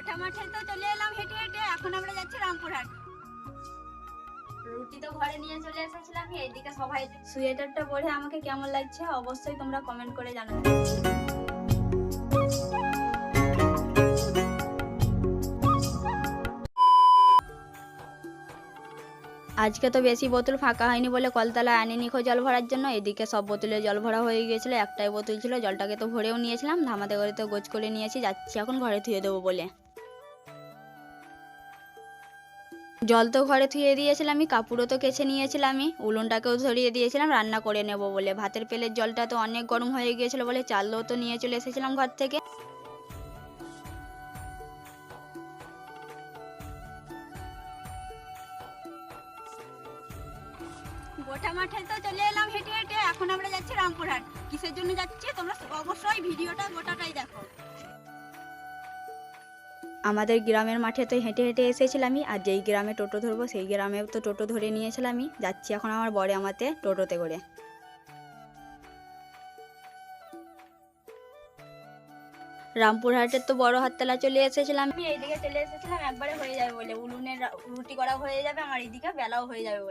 গোটা মাঠে তো চলে এলাম হেঁটে হেঁটে, এখন আমরা যাচ্ছি রামপুরহাট। রুটি তো ঘরে নিয়ে চলে এসেছিলাম এইদিকে সবাই সোয়েটারটা পরে আমাকে কেমন লাগছে অবশ্যই তোমরা কমেন্ট করে জানাবে। আজকে তো বেশি বোতল ফাঁকা হয়নি বলে কলতলায় আনিনি খো জল ভরার জন্য, এদিকে সব বোতলে জল ভরা হয়ে গিয়েছিল, একটাই বোতল ছিল, জলটাকে তো ভরেও নিয়েছিলাম, ধামাতে করে তো গোছ করে নিয়েছি, যাচ্ছি এখন ঘরে ধুয়ে দেবো বলে। জল তো ঘরে ধুয়ে দিয়েছিলাম আমি কাপড়ও তো কেচে নিয়েছিলাম আমি উলুনটাকেও ধরিয়ে দিয়েছিলাম, রান্না করে নেব বলে। ভাতের পেলের জলটা তো অনেক গরম হয়ে গিয়েছিল বলে চালও তো নিয়ে চলে এসেছিলাম ঘর থেকে। গোটা মাঠে তো চলে এলাম হেঁটে হেঁটে, এখন আমরা যাচ্ছি রামপুরহাট। কিসের জন্য যাচ্ছি তোমরা অবশ্যই ভিডিওটা গোটাটাই দেখো। আমাদের গ্রামের মাঠে তো হেঁটে হেঁটে এসেছিলামই আর যেই গ্রামে টোটো ধরবো সেই গ্রামে তো টোটো ধরে নিয়েছিলামই যাচ্ছি এখন আমার বরে আমাতে টোটোতে করে। রামপুরহাটের তো বড় হাততলা চলে এসেছিলাম আমি, এইদিকে চলে এসেছিলাম, একবারে হয়ে যাবে বলে। উলুনের রা- রুটি করা হয়ে যাবে, আমার এইদিকে বেলাও হয়ে যাবে